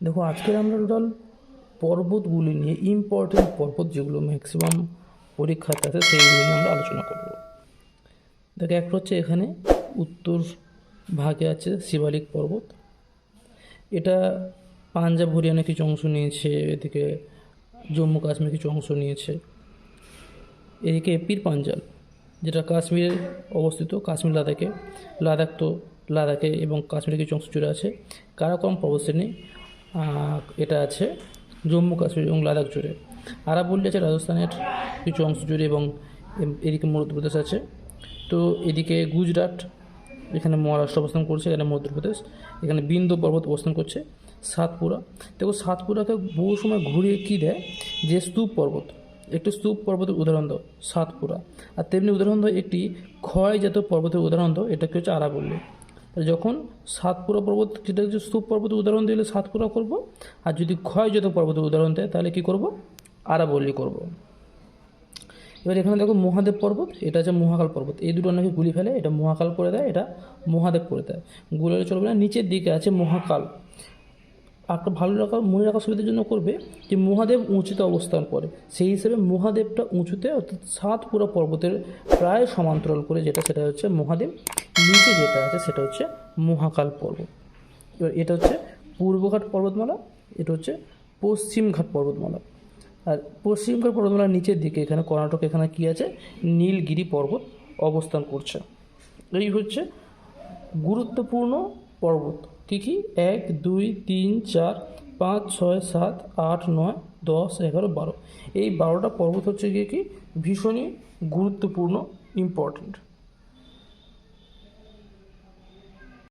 দেখো, আজকের আমরা টোটাল পর্বতগুলি নিয়ে ইম্পর্টেন্ট পর্বত যেগুলো ম্যাক্সিমাম পরীক্ষাতে আছে সেইগুলো নিয়ে আমরা আলোচনা করব। দেখো, একটা হচ্ছে এখানে উত্তর ভাগে আছে শিবালিক পর্বত। এটা পাঞ্জাব, হরিয়ানা কিছু অংশ নিয়েছে, এদিকে জম্মু, কাশ্মীর কিছু অংশ নিয়েছে। এদিকে পীর পাঞ্জাল যেটা কাশ্মীরে অবস্থিত, কাশ্মীর, লাদাখে। লাদাখ তো লাদাখে এবং কাশ্মীরে কিছু অংশ জুড়ে আছে। কারাকরম পর্বতশ্রেণী? এটা আছে জম্মু কাশ্মীর এবং লাদাখ জুড়ে। আরাবল্লী আছে রাজস্থানের কিছু অংশ জুড়ে এবং এদিকে মধ্যপ্রদেশ আছে। তো এদিকে গুজরাট, এখানে মহারাষ্ট্র অবস্থান করছে, এখানে মধ্যপ্রদেশ এখানে বিন্দু পর্বত অবস্থান করছে, সাতপুরা। দেখো সাতপুরাকে বহু সময় ঘুরিয়ে কী দেয়? যে স্তূপ পর্বত। একটি স্তূপ পর্বতের উদাহরণ দাও, সাতপুরা। আর তেমনি উদাহরণ দাও একটি ক্ষয়জাত পর্বতের উদাহরণ দাও, এটাকে হচ্ছে আরাবল্লী যখন সাতপুরা পর্বত, যেটা হচ্ছে স্তূপ পর্বতের উদাহরণ দিলে সাতপুরা করব, আর যদি ক্ষয়জাত পর্বতের উদাহরণ দেয়, তাহলে কী করব? আরাবল্লী করব। এবার এখানে দেখো মহাদেব পর্বত, এটা হচ্ছে মহাকাল পর্বত। এই দুটো নাকি গুলি ফেলে, এটা মহাকাল করে দেয়, এটা মহাদেব করে দেয়। গুলি চলবে না, নিচের দিকে আছে মহাকাল। একটা ভালো রাখা মনে রাখার সুবিধার জন্য করবে যে মহাদেব উঁচুতে অবস্থান করে। সেই হিসেবে মহাদেবটা উঁচুতে অর্থাৎ সাতপুরা পর্বতের প্রায় সমান্তরাল করে যেটা, সেটা হচ্ছে মহাদেব। নিচে যেটা আছে, সেটা হচ্ছে মহাকাল পর্বত। এবার এটা হচ্ছে পূর্বঘাট পর্বতমালা, এটা হচ্ছে পশ্চিমঘাট পর্বতমালা। আর পশ্চিমঘাট পর্বতমালার নিচের দিকে এখানে, কর্ণাটক এখানে কী আছে? নীলগিরি পর্বত অবস্থান করছে। এই হচ্ছে গুরুত্বপূর্ণ পর্বত। কী কী? এক, দুই, তিন, চার, পাঁচ, ছয়, সাত, আট, নয়, দশ, এগারো, বারো। এই বারোটা পর্বত হচ্ছে গিয়ে কি? ভীষণই গুরুত্বপূর্ণ ইম্পর্ট্যান্ট